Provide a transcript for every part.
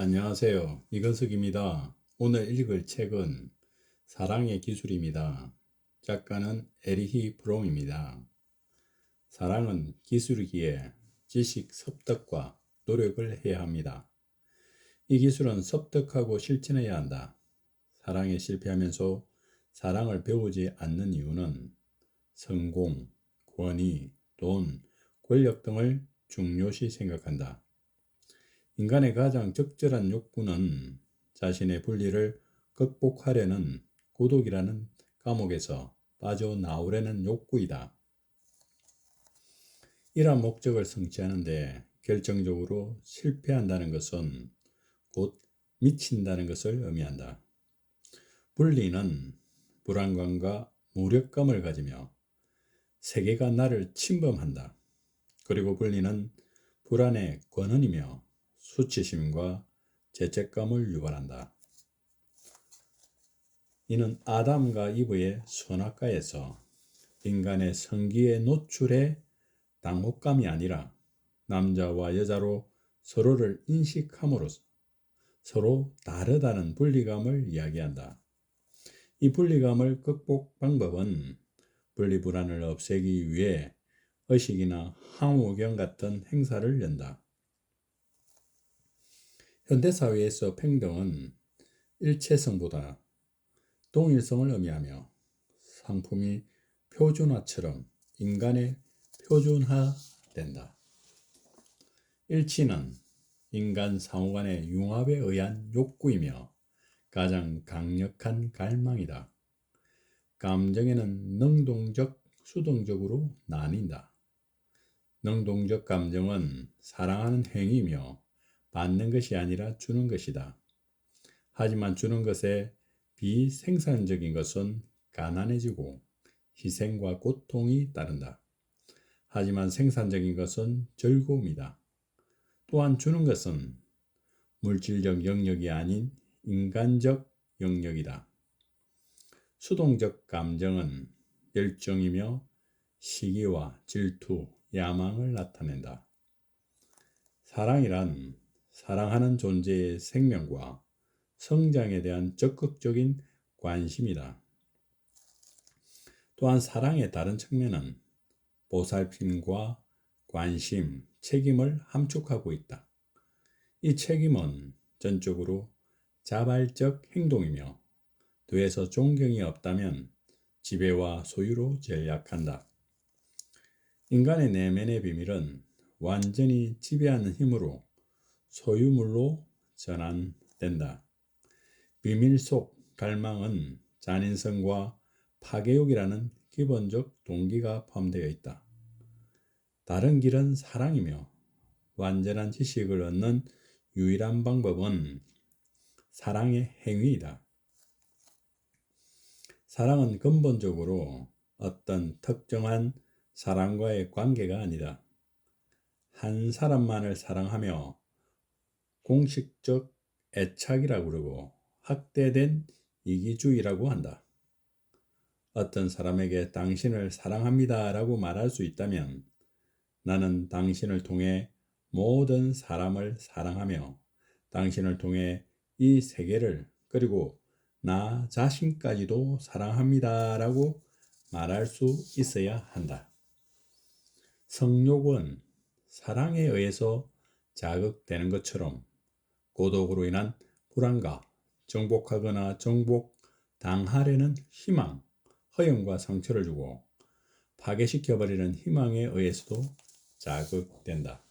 안녕하세요. 이건석입니다. 오늘 읽을 책은 사랑의 기술입니다. 작가는 에리히 프롬입니다. 사랑은 기술이기에 지식 습득과 노력을 해야 합니다. 이 기술은 습득하고 실천해야 한다. 사랑에 실패하면서 사랑을 배우지 않는 이유는 성공, 권위, 돈, 권력 등을 중요시 생각한다. 인간의 가장 적절한 욕구는 자신의 분리를 극복하려는 고독이라는 감옥에서 빠져나오려는 욕구이다. 이러한 목적을 성취하는데 결정적으로 실패한다는 것은 곧 미친다는 것을 의미한다. 분리는 불안감과 무력감을 가지며 세계가 나를 침범한다. 그리고 분리는 불안의 권한이며 수치심과 죄책감을 유발한다. 이는 아담과 이브의 선악과에서 인간의 성기의 노출의 당혹감이 아니라 남자와 여자로 서로를 인식함으로써 서로 다르다는 분리감을 이야기한다. 이 분리감을 극복 방법은 분리불안을 없애기 위해 의식이나 항우경 같은 행사를 연다. 현대사회에서 평등은 일체성보다 동일성을 의미하며 상품이 표준화처럼 인간의 표준화된다. 일치는 인간 상호 간의 융합에 의한 욕구이며 가장 강력한 갈망이다. 감정에는 능동적, 수동적으로 나뉜다. 능동적 감정은 사랑하는 행위며 받는 것이 아니라 주는 것이다. 하지만 주는 것에 비생산적인 것은 가난해지고 희생과 고통이 따른다. 하지만 생산적인 것은 즐거움이다. 또한 주는 것은 물질적 영역이 아닌 인간적 영역이다. 수동적 감정은 열정이며 시기와 질투, 야망을 나타낸다. 사랑이란 사랑하는 존재의 생명과 성장에 대한 적극적인 관심이다. 또한 사랑의 다른 측면은 보살핌과 관심, 책임을 함축하고 있다. 이 책임은 전적으로 자발적 행동이며 뒤에서 존경이 없다면 지배와 소유로 전략한다. 인간의 내면의 비밀은 완전히 지배하는 힘으로 소유물로 전환된다. 비밀 속 갈망은 잔인성과 파괴욕이라는 기본적 동기가 포함되어 있다. 다른 길은 사랑이며 완전한 지식을 얻는 유일한 방법은 사랑의 행위이다. 사랑은 근본적으로 어떤 특정한 사람과의 관계가 아니다. 한 사람만을 사랑하며 공식적 애착이라고 그러고 확대된 이기주의라고 한다. 어떤 사람에게 당신을 사랑합니다 라고 말할 수 있다면 나는 당신을 통해 모든 사람을 사랑하며 당신을 통해 이 세계를 그리고 나 자신까지도 사랑합니다 라고 말할 수 있어야 한다. 성욕은 사랑에 의해서 자극되는 것처럼 고독으로 인한 불안과 정복하거나 정복 당하려는 희망, 허영과 상처를 주고 파괴시켜버리는 희망에 의해서도 자극된다.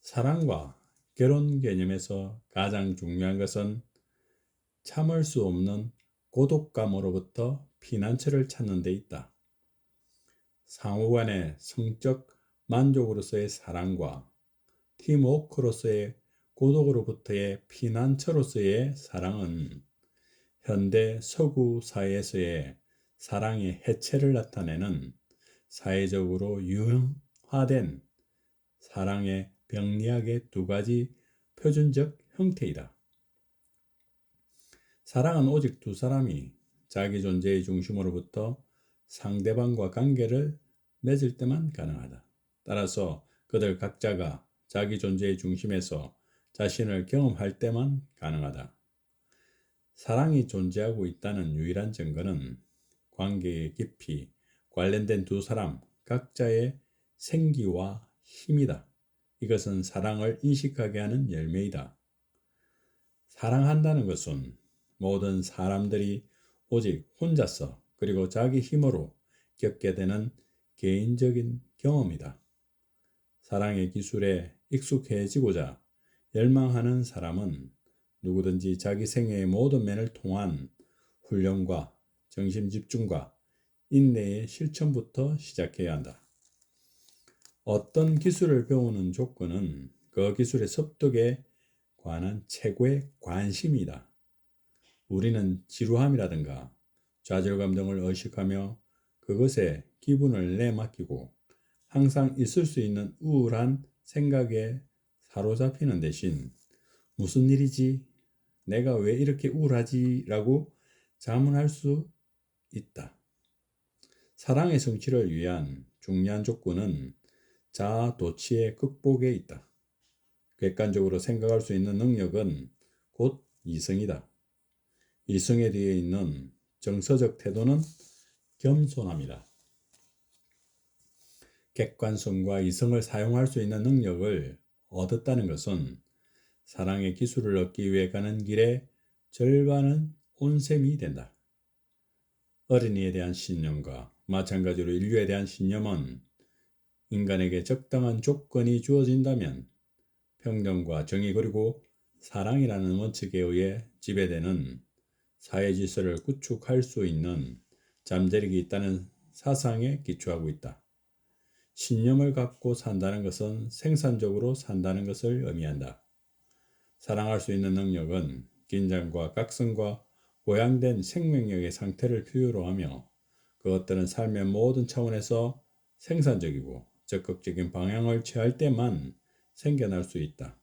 사랑과 결혼 개념에서 가장 중요한 것은 참을 수 없는 고독감으로부터 피난처를 찾는 데 있다. 상호 간의 성적 만족으로서의 사랑과 팀워크로서의 고독으로부터의 피난처로서의 사랑은 현대 서구 사회에서의 사랑의 해체를 나타내는 사회적으로 유형화된 사랑의 병리학의 두 가지 표준적 형태이다. 사랑은 오직 두 사람이 자기 존재의 중심으로부터 상대방과 관계를 맺을 때만 가능하다. 따라서 그들 각자가 자기 존재의 중심에서 자신을 경험할 때만 가능하다. 사랑이 존재하고 있다는 유일한 증거는 관계의 깊이 관련된 두 사람 각자의 생기와 힘이다. 이것은 사랑을 인식하게 하는 열매이다. 사랑한다는 것은 모든 사람들이 오직 혼자서 그리고 자기 힘으로 겪게 되는 개인적인 경험이다. 사랑의 기술에 익숙해지고자 열망하는 사람은 누구든지 자기 생애의 모든 면을 통한 훈련과 정신 집중과 인내의 실천부터 시작해야 한다. 어떤 기술을 배우는 조건은 그 기술의 습득에 관한 최고의 관심이다. 우리는 지루함이라든가 좌절감 등을 의식하며 그것에 기분을 내맡기고 항상 있을 수 있는 우울한 생각에 사로잡히는 대신 무슨 일이지? 내가 왜 이렇게 우울하지? 라고 자문할 수 있다. 사랑의 성취를 위한 중요한 조건은 자아 도취의 극복에 있다. 객관적으로 생각할 수 있는 능력은 곧 이성이다. 이성에 뒤에 있는 정서적 태도는 겸손함이다. 객관성과 이성을 사용할 수 있는 능력을 얻었다는 것은 사랑의 기술을 얻기 위해 가는 길의 절반은 온 셈이 된다. 어린이에 대한 신념과 마찬가지로 인류에 대한 신념은 인간에게 적당한 조건이 주어진다면 평등과 정의 그리고 사랑이라는 원칙에 의해 지배되는 사회 질서를 구축할 수 있는 잠재력이 있다는 사상에 기초하고 있다. 신념을 갖고 산다는 것은 생산적으로 산다는 것을 의미한다. 사랑할 수 있는 능력은 긴장과 각성과 고양된 생명력의 상태를 필요로 하며 그것들은 삶의 모든 차원에서 생산적이고 적극적인 방향을 취할 때만 생겨날 수 있다.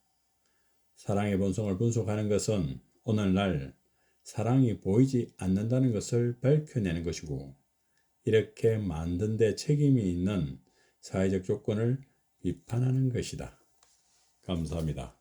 사랑의 본성을 분석하는 것은 오늘날 사랑이 보이지 않는다는 것을 밝혀내는 것이고 이렇게 만든 데 책임이 있는 사회적 조건을 비판하는 것이다. 감사합니다.